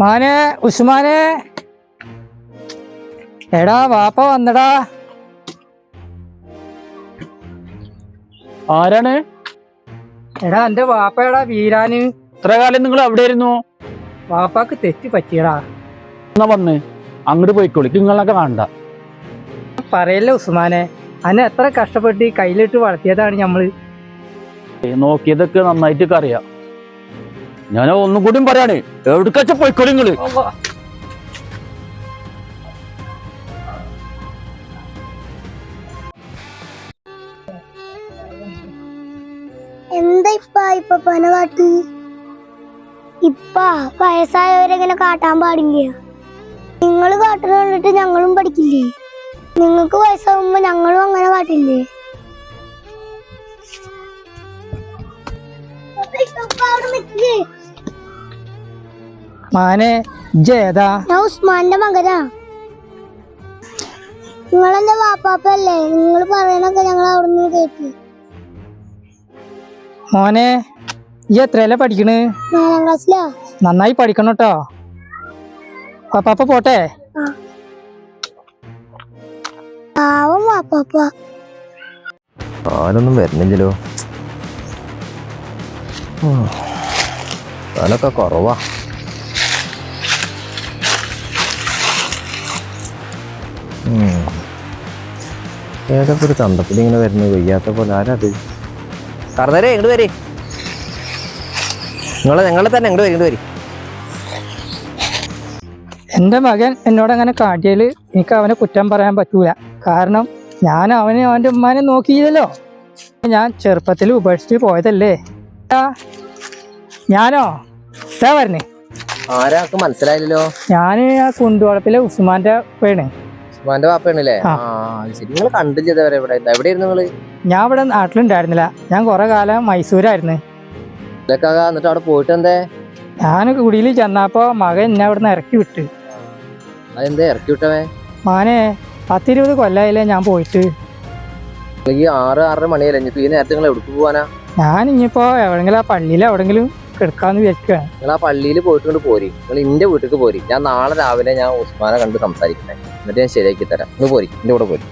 മാനെ ഉസ്മാനെ. എടാ വാപ്പ വന്നടാ. ആരാണ്? എടാ എന്റെ വാപ്പയടാ വീരാന്. ഇത്ര കാലം നിങ്ങൾ എവിടെയായിരുന്നു വാപ്പാക്ക് തെറ്റി പറ്റിയടാ. എന്നാ വന്ന്? അങ്ങോട്ട് പോയിക്കോളി. നിങ്ങളൊക്കെ കാണണ്ട പറയല്ലേ ഉസ്മാനെ അന്നെ എത്ര കഷ്ടപ്പെട്ട് കയ്യിലിട്ട് വളർത്തിയതാണ് നമ്മൾ നോക്കിയതൊക്കെ നന്നായിട്ടൊക്കെ അറിയാം ഞാൻ ഒന്നും കൂടിയും പറയാണ്. എവിടക്കച്ച പോയിക്കോളി നിങ്ങൾ? എന്താ ഇപ്പ ഇപ്പൊ പന കാട്ട്? ഇപ്പ വയസ്സായവരെങ്ങനെ കാട്ടാൻ പാടില്ല? നിങ്ങൾ കാട്ടുന്ന കണ്ടിട്ട് ഞങ്ങളും പഠിക്കില്ലേ? നിങ്ങൾക്ക് വയസ്സാകുമ്പോ ഞങ്ങളും അങ്ങനെ കാട്ടില്ലേ? മാനെ ജേതാ ഞാൻ ഉസ്മാന്റെ മകനാ. നിങ്ങളെന്റെ വാപ്പാപ്പല്ലേ നിങ്ങൾ പറയണൊക്കെ ഞങ്ങൾ അവിടുന്ന് കേട്ടു മോനെ ഈ എത്രയല്ലേ പഠിക്കണ്? നാലാം ക്ലാസ്സിലാ. നന്നായി പഠിക്കണം കേട്ടോ വാപ്പാപ്പ പോട്ടെ? പാവം വാപ്പാപ്പ. ആരൊന്നും വരുന്നില്ലല്ലോ. ഉം. പാലൊക്കെ കുറവാ. ഏതൊക്കെ ഒരു തന്തപ്പിൽ ഇങ്ങനെ വരുന്നത്? വയ്യാത്ത പോലെ. ആരത് കറന്നരേ ഇങ്ങോട്ട് വരി. നിങ്ങളെ ഞങ്ങളെ തന്നെ ഇങ്ങോട്ട് വരി ഇങ്ങോട്ട് വരി. എന്റെ മകൻ എന്നോട് അങ്ങനെ കാട്ടിയാൽ എനിക്ക് അവനെ കുറ്റം പറയാൻ പറ്റൂല. കാരണം ഞാൻ അവനെ അവന്റെ ഉമ്മാനെ നോക്കിയില്ലല്ലോ. ഞാൻ ചെറുപ്പത്തിൽ ഉപേക്ഷിച്ച് പോയതല്ലേ. ഞാനോ? ഇതാ പറഞ്ഞേ ആരാക്ക് മനസ്സിലായില്ലല്ലോ. ഞാൻ ആ കുണ്ടുവളപ്പിലെ ഉസ്മാന്റെ പേണ് ഉസ്മാന്റെ പാപ്പേണല്ലേ ആ. ശരി. നിങ്ങൾ ഇവിടെ എവിടെയായിരുന്നു നിങ്ങൾ? ഞാൻ ഇവിടെ നാട്ടിലുണ്ടായിരുന്നില്ല. ഞാൻ കുറെ കാലം മൈസൂരായിരുന്നു. ഇതൊക്കെ എന്നിട്ട് അവിടെ പോയിട്ട് എന്തേ ഞാൻ കുടിയിൽ ചെന്നപ്പോ മകൻ എന്നെ അവിടെ നിന്ന് ഇറക്കി വിട്ട്. അതെന്തേ? ഇറക്കി വിട്ടവേ? മാനെ പത്തിരുപത് കൊല്ലായില്ലേ ഞാൻ പോയിട്ട്. ഈ ആറ് ആറര മണിയല്ലേ? ഇനിയിപ്പോ ഈ നേരത്തെ നിങ്ങൾ എവിടേക്ക് പോവാനാ? ഞാൻ ഇനിയിപ്പോ എവിടെങ്കിലും ആ പള്ളിയിൽ എവിടെങ്കിലും കിടക്കാന്ന് വിചാരിക്കുകയാണ് നിങ്ങൾ ആ പള്ളിയിൽ കൊണ്ട് പോരി. നിങ്ങൾ എന്റെ വീട്ടിലേക്ക് പോരി. ഞാൻ നാളെ രാവിലെ ഞാൻ ഉസ്മാനെ കണ്ട് സംസാരിക്കട്ടെ. എന്നിട്ട് ഞാൻ ശരിയാക്കി തരാം. നിങ്ങൾ പോരി. എന്റെ കൂടെ പോരി.